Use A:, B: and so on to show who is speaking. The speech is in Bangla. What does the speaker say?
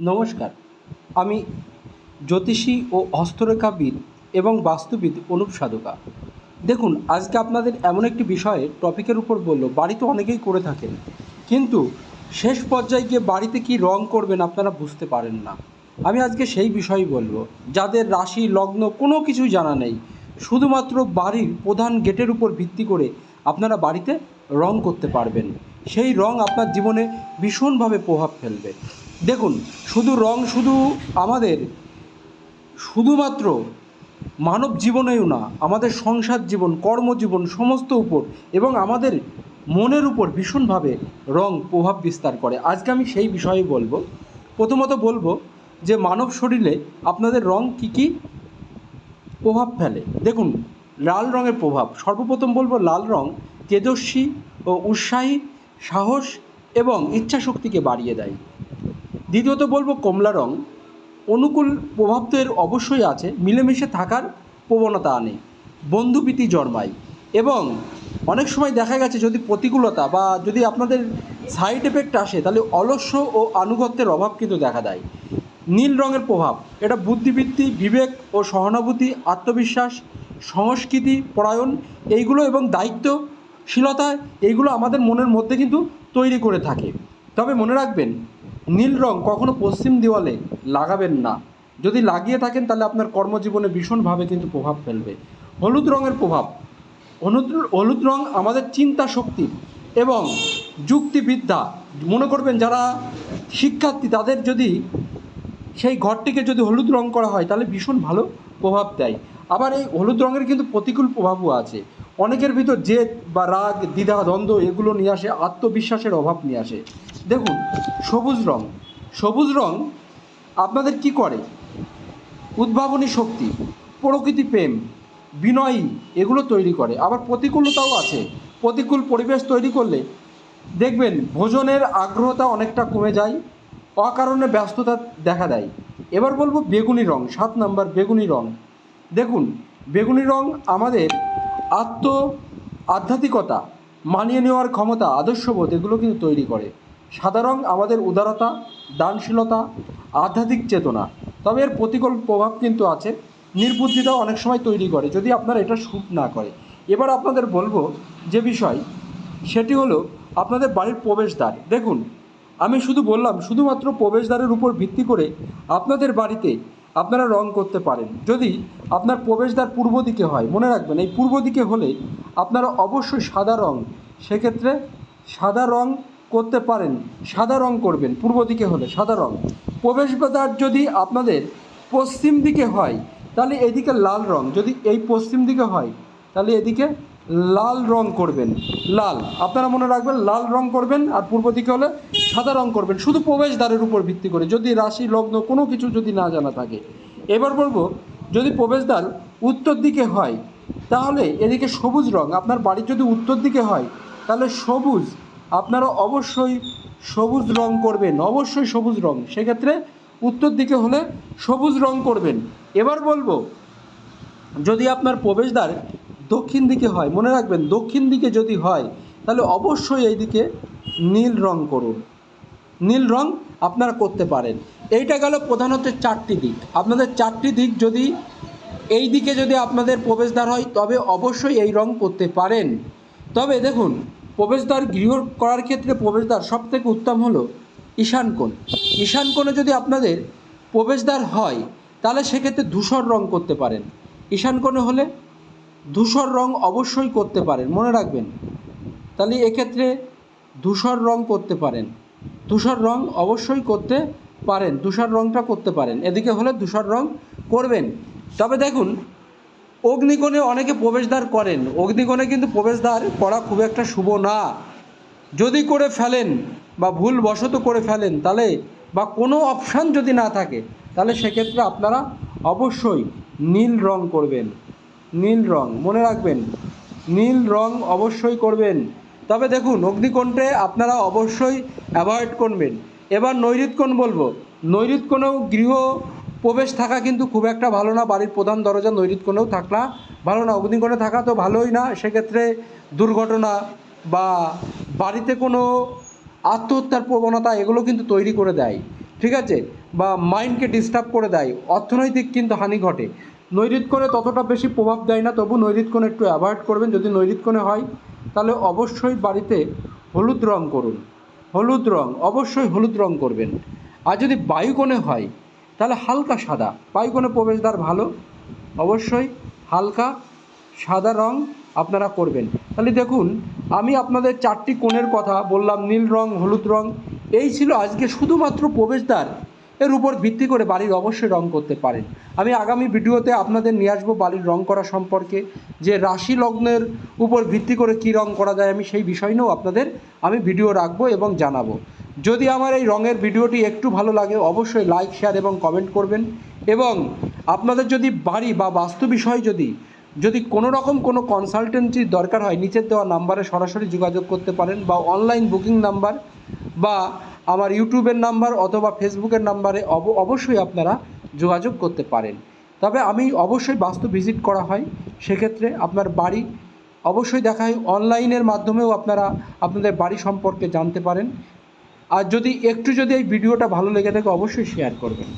A: নমস্কার। আমি জ্যোতিষী ও হস্তরেখাবিদ এবং বাস্তুবিদ অনুপ সাধুকা। দেখুন, আজকে আপনাদের এমন একটি বিষয়ে টপিকের উপর বলল বাড়িতে অনেকেই করে থাকেন। কিন্তু শেষ পর্যায়ে গিয়ে বাড়িতে কি রং করবেন আপনারা বুঝতে পারেন না। আমি আজকে সেই বিষয়ই বলব, যাদের রাশি, লগ্ন কোনো কিছুই জানা নেই, শুধুমাত্র বাড়ির প্রধান গেটের উপর ভিত্তি করে আপনারা বাড়িতে রং করতে পারবেন। সেই রং আপনার জীবনে ভীষণভাবে প্রভাব ফেলবে। দেখুন, শুধু রং শুধু আমাদের, শুধুমাত্র মানব জীবনেও না, আমাদের সংসার জীবন, কর্মজীবন সমস্ত উপর এবং আমাদের মনের উপর ভীষণভাবে রং প্রভাব বিস্তার করে। আজকে আমি সেই বিষয়ে বলব। প্রথমত বলব যে মানব শরীরে আপনাদের রং কী কী প্রভাব ফেলে। দেখুন, লাল রঙের প্রভাব। সর্বপ্রথম বলব লাল রং তেজস্বী ও উৎসাহী, সাহস এবং ইচ্ছাশক্তিকে বাড়িয়ে দেয়। দ্বিতীয়ত বলব, কমলা রং। অনুকূল প্রভাব তো এর অবশ্যই আছে, মিলেমিশে থাকার প্রবণতা আনে, বন্ধুপ্রীতি জন্মায়। এবং অনেক সময় দেখা গেছে যদি প্রতিকূলতা বা যদি আপনাদের সাইড এফেক্ট আসে, তাহলে অলস্য ও আনুগত্যের অভাব কিন্তু দেখা দেয়। নীল রঙের প্রভাব, এটা বুদ্ধিবৃত্তি, বিবেক ও সহানুভূতি, আত্মবিশ্বাস, সংস্কৃতি, পরায়ণ, এইগুলো এবং দায়িত্বশীলতা, এইগুলো আমাদের মনের মধ্যে কিন্তু তৈরি করে থাকে। তবে মনে রাখবেন নীল রং কখনো পশ্চিম দেওয়ালে লাগাবেন না। যদি লাগিয়ে থাকেন, তাহলে আপনার কর্মজীবনে ভীষণভাবে কিন্তু প্রভাব ফেলবে। হলুদ রঙের প্রভাব। হলুদ হলুদ রং আমাদের চিন্তা শক্তি এবং যুক্তিবিদ্যা। মনে করবেন যারা শিক্ষার্থী, তাদের যদি সেই ঘরটিকে যদি হলুদ রং করা হয়, তাহলে ভীষণ ভালো প্রভাব দেয়। আবার এই হলুদ রঙের কিন্তু প্রতিকূল প্রভাবও আছে। অনেকের ভিতর জেদ বা রাগ, দ্বিধা, দ্বন্দ্ব, এগুলো নিয়ে আসে, আত্মবিশ্বাসের অভাব নিয়ে আসে। দেখুন, সবুজ রং। সবুজ রং আপনাদের কি করে? উদ্ভাবনী শক্তি, প্রকৃতি প্রেম, বিনয়ী, এগুলো তৈরি করে। আবার প্রতিকূলতাও আছে। প্রতিকূল পরিবেশ তৈরি করলে দেখবেন ভোজনের আগ্রহতা অনেকটা কমে যায়, অকারণে ব্যস্ততা দেখা দেয়। এবার বলব বেগুনি রং, সাত নাম্বার বেগুনি রং। দেখুন, বেগুনি রং আমাদের আত্ম আধ্যাত্মিকতা মানিয়ে নেওয়ার ক্ষমতা, আদর্শবোধ, এগুলো কিন্তু তৈরি করে। সাদা রং আমাদের উদারতা, দানশীলতা, আধ্যাত্মিক চেতনা। তবে এর প্রতিকূল প্রভাব কিন্তু আছে। নির্বুদ্ধিতা অনেক সময় তৈরি করে, যদি আপনারা এটা শ্যুট না করে। এবার আপনাদের বলব যে বিষয়, সেটি হলো আপনাদের বাড়ির প্রবেশদ্বার। দেখুন, আমি শুধু বললাম, শুধুমাত্র প্রবেশদ্বারের উপর ভিত্তি করে আপনাদের বাড়িতে আপনারা রং করতে পারেন। যদি আপনার প্রবেশদ্বার পূর্ব দিকে হয়, মনে রাখবেন, এই পূর্ব দিকে হলে আপনারা অবশ্যই সাদা রং। সেক্ষেত্রে সাদা রং করতে পারেন, সাদা রং করবেন, পূর্ব দিকে হলে সাদা রং। প্রবেশদ্বার যদি আপনাদের পশ্চিম দিকে হয়, তাহলে এদিকে লাল রং। যদি এই পশ্চিম দিকে হয়, তাহলে এদিকে লাল রং করবেন, লাল। আপনারা মনে রাখবেন, লাল রং করবেন আর পূর্ব দিকে হলে সাদা রং করবেন, শুধু প্রবেশদ্বারের উপর ভিত্তি করে। যদি রাশি, লগ্ন কোনো কিছু যদি না জানা থাকে। এবার বলব, যদি প্রবেশদ্বার উত্তর দিকে হয়, তাহলে এদিকে সবুজ রং। আপনার বাড়ির যদি উত্তর দিকে হয়, তাহলে সবুজ আপনারা অবশ্যই সবুজ রং করবেন, অবশ্যই সবুজ রং। সেক্ষেত্রে উত্তর দিকে হলে সবুজ রং করবেন। এবার বলব, যদি আপনার প্রবেশদ্বার দক্ষিণ দিকে হয়, মনে রাখবেন দক্ষিণ দিকে যদি হয়, তাহলে অবশ্যই এই দিকে নীল রং করুন। নীল রং আপনারা করতে পারেন। এইটা গেল প্রধানত চারটি দিক। আপনাদের চারটি দিক যদি এই দিকে যদি আপনাদের প্রবেশদ্বার হয়, তবে অবশ্যই এই রং করতে পারেন। তবে দেখুন প্রবেশদ্বার গৃহ করার ক্ষেত্রে প্রবেশদ্বার সব থেকে উত্তম হলো ঈশান কোণ। ঈশান কোণে যদি আপনাদের প্রবেশদ্বার হয়, তাহলে সেক্ষেত্রে ধূসর রং করতে পারেন। ঈশান কোণে হলে ধূসর রং অবশ্যই করতে পারেন, মনে রাখবেন। তাহলে এক্ষেত্রে ধূসর রং করতে পারেন। ধূসর রং অবশ্যই করতে পারেন, ধূসর রংটা করতে পারেন। এদিকে হলে ধূসর রং করবেন। তবে দেখুন অগ্নিকোণে অনেকে প্রবেশদ্বার করেন। অগ্নিকোণে কিন্তু প্রবেশদ্বার করা খুব একটা শুভ না। যদি করে ফেলেন বা ভুল বশত করে ফেলেন, তাহলে বা কোনো অপশান যদি না থাকে, তাহলে সেক্ষেত্রে আপনারা অবশ্যই নীল রং করবেন। নীল রং, মনে রাখবেন, নীল রং অবশ্যই করবেন। তবে দেখুন অগ্নিকোণে আপনারা অবশ্যই অ্যাভয়েড করবেন। এবার নৈরিতকোণ বলব। নৈরিতকোণেও গৃহ প্রবেশ থাকা কিন্তু খুব একটা ভালো না। বাড়ির প্রধান দরজা নৈরিতকোণেও থাকলা। ভালো না অগ্নিকোণে থাকা তো ভালোই না। সেক্ষেত্রে দুর্ঘটনা বা বাড়িতে কোনো আত্মহত্যার প্রবণতা এগুলো কিন্তু তৈরি করে দেয়। ঠিক আছে? বা মাইন্ডকে ডিস্টার্ব করে দেয়। অর্থনৈতিক কিন্তু হানি ঘটে। নৈরিতকোণে ততটা বেশি প্রভাব দেয় না। তবু নৈরিতকোণে একটু অ্যাভয়েড করবেন। যদি নৈরিতকোণে হয়, তাহলে অবশ্যই বাড়িতে হলুদ রং করুন। হলুদ রং, অবশ্যই হলুদ রং করবেন। আর যদি বায়ুকোণে হয় তাহলে হালকা সাদা। বায়ুকোণে প্রবেশদ্বার ভালো। অবশ্যই হালকা সাদা রং আপনারা করবেন। তাহলে দেখুন, আমি আপনাদের চারটি কোণের কথা বললাম, নীল রং, হলুদ রং। এই ছিল আজকে শুধুমাত্র প্রবেশদ্বার। এর উপর ভিত্তি করে বাড়ির অবশ্যই রং করতে পারেন। আমি আগামী ভিডিওতে আপনাদের নিয়ে আসব বাড়ির রং করা সম্পর্কে, যে রাশি লগ্নের উপর ভিত্তি করে কী রং করা যায় আমি সেই বিষয় নিয়েও আপনাদের আমি ভিডিও রাখব এবং জানাব। যদি আমার এই রঙের ভিডিওটি একটু ভালো লাগে, অবশ্যই লাইক শেয়ার এবং কমেন্ট করবেন। এবং আপনাদের যদি বাড়ি বা বাস্তু বিষয় যদি যদি কোনো রকম কোনো কনসালটেন্সির দরকার হয়, নিচের দেওয়া নাম্বারে সরাসরি যোগাযোগ করতে পারেন বা অনলাইন বুকিং নাম্বার বা আমার ইউটিউবের নাম্বার অথবা ফেসবুকের নাম্বারে অব, অবশ্যই আপনারা যোগাযোগ করতে পারেন। তবে আমি অবশ্যই বাস্তু ভিজিট করা হয়, সেক্ষেত্রে আপনার বাড়ি অবশ্যই দেখা হয় অনলাইনের মাধ্যমেও আপনারা আপনাদের বাড়ি সম্পর্কে জানতে পারেন। আর যদি একটু যদি এই ভিডিওটা ভালো লেগে থাকে অবশ্যই শেয়ার করবেন।